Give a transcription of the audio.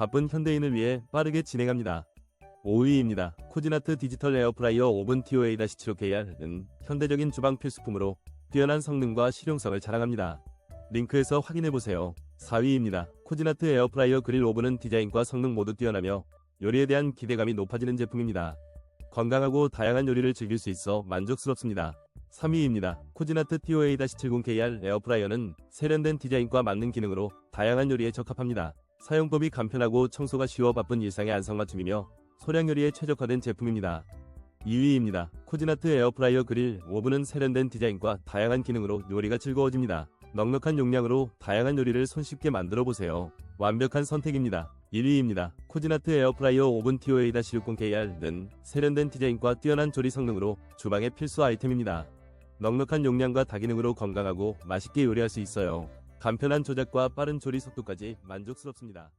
바쁜 현대인을 위해 빠르게 진행합니다. 5위입니다. 코지나트 디지털 에어프라이어 오븐 TOA-75KR은 현대적인 주방 필수품으로 뛰어난 성능과 실용성을 자랑합니다. 링크에서 확인해보세요. 4위입니다. 코지나트 에어프라이어 그릴 오븐은 디자인과 성능 모두 뛰어나며 요리에 대한 기대감이 높아지는 제품입니다. 건강하고 다양한 요리를 즐길 수 있어 만족스럽습니다. 3위입니다. 코지나트 TOA-70KR 에어프라이어는 세련된 디자인과 맞는 기능으로 다양한 요리에 적합합니다. 사용법이 간편하고 청소가 쉬워 바쁜 일상의 안성맞춤이며 소량 요리에 최적화된 제품입니다. 2위입니다. 코지나트 에어프라이어 그릴 오븐은 세련된 디자인과 다양한 기능으로 요리가 즐거워집니다. 넉넉한 용량으로 다양한 요리를 손쉽게 만들어 보세요. 완벽한 선택입니다. 1위입니다. 코지나트 에어프라이어 오븐 TOA-60KR는 세련된 디자인과 뛰어난 조리 성능으로 주방의 필수 아이템입니다. 넉넉한 용량과 다기능으로 건강하고 맛있게 요리할 수 있어요. 간편한 조작과 빠른 조리 속도까지 만족스럽습니다.